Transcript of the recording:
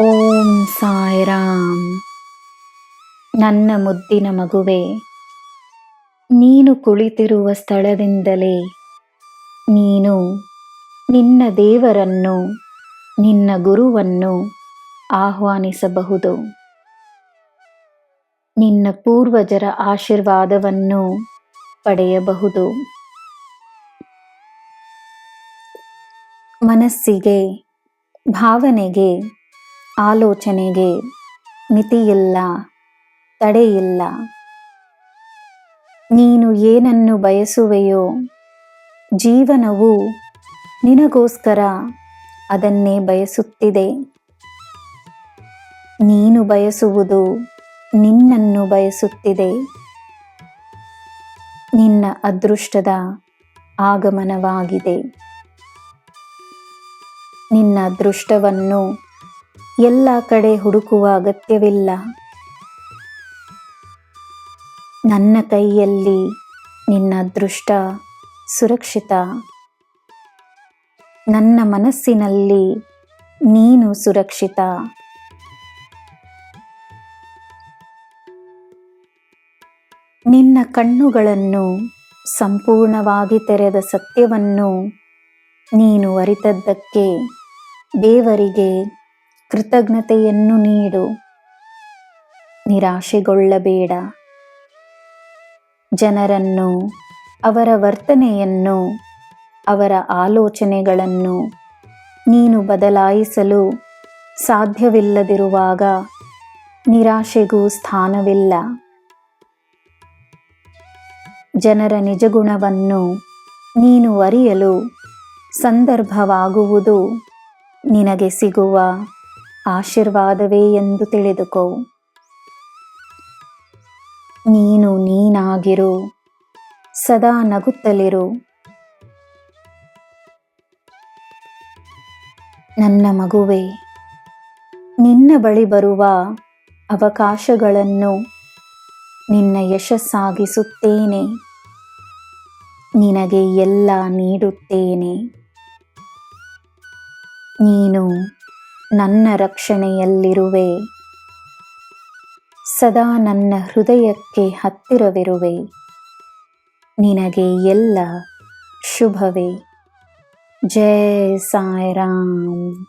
ಓಂ ಸಾಯಿರಾಮ್. ನನ್ನ ಮುದ್ದಿನ ಮಗುವೆ, ನೀನು ಕುಳಿತಿರುವ ಸ್ಥಳದಿಂದಲೇ ನೀನು ನಿನ್ನ ದೇವರನ್ನು, ನಿನ್ನ ಗುರುವನ್ನು ಆಹ್ವಾನಿಸಬಹುದು. ನಿನ್ನ ಪೂರ್ವಜರ ಆಶೀರ್ವಾದವನ್ನು ಪಡೆಯಬಹುದು. ಮನಸ್ಸಿಗೆ ಭಾವನೆಗೆ, ಆಲೋಚನೆಗೆ ಮಿತಿಯಿಲ್ಲ, ತಡೆಯಿಲ್ಲ. ನೀನು ಏನನ್ನು ಬಯಸುವೆಯೋ ಜೀವನವು ನಿನಗೋಸ್ಕರ ಅದನ್ನೇ ಬಯಸುತ್ತಿದೆ. ನೀನು ಬಯಸುವುದು ನಿನ್ನನ್ನು ಬಯಸುತ್ತಿದೆ. ನಿನ್ನ ಅದೃಷ್ಟದ ಆಗಮನವಾಗಿದೆ. ನಿನ್ನ ದೃಷ್ಟವನ್ನು ಎಲ್ಲ ಕಡೆ ಹುಡುಕುವ ಅಗತ್ಯವಿಲ್ಲ. ನನ್ನ ಕೈಯಲ್ಲಿ ನಿನ್ನ ದೃಷ್ಟ ಸುರಕ್ಷಿತ. ನನ್ನ ಮನಸ್ಸಿನಲ್ಲಿ ನೀನು ಸುರಕ್ಷಿತ. ನಿನ್ನ ಕಣ್ಣುಗಳನ್ನು ಸಂಪೂರ್ಣವಾಗಿ ತೆರೆದ ಸತ್ಯವನ್ನು ನೀನು ಅರಿತದ್ದಕ್ಕೆ ದೇವರಿಗೆ ಕೃತಜ್ಞತೆಯನ್ನು ನೀಡು. ನಿರಾಶೆಗೊಳ್ಳಬೇಡ. ಜನರನ್ನು, ಅವರ ವರ್ತನೆಯನ್ನು, ಅವರ ಆಲೋಚನೆಗಳನ್ನು ನೀನು ಬದಲಾಯಿಸಲು ಸಾಧ್ಯವಿಲ್ಲದಿರುವಾಗ ನಿರಾಶೆಗೂ ಸ್ಥಾನವಿಲ್ಲ. ಜನರ ನಿಜಗುಣವನ್ನು ನೀನು ಅರಿಯಲು ಸಂದರ್ಭವಾಗುವುದು. ನಿನಗೆ ಸಿಗುವ ಆಶೀರ್ವಾದವೇ ಎಂದು ತಿಳಿದುಕೋ. ನೀನು ನೀನಾಗಿರು, ಸದಾ ನಗುತ್ತಲಿರು. ನನ್ನ ಮಗುವೆ, ನಿನ್ನ ಬಳಿ ಬರುವ ಅವಕಾಶಗಳನ್ನು ನಿನ್ನ ಯಶಸ್ಸಾಗಿಸುತ್ತೇನೆ. ನಿನಗೆ ಎಲ್ಲ ನೀಡುತ್ತೇನೆ. ನೀನು ನನ್ನ ರಕ್ಷಣೆಯಲ್ಲಿರುವೆ. ಸದಾ ನನ್ನ ಹೃದಯಕ್ಕೆ ಹತ್ತಿರವಿರುವೆ. ನಿನಗೆ ಎಲ್ಲ ಶುಭವೇ. ಜಯ ಸಾಯಿರಾಮ್.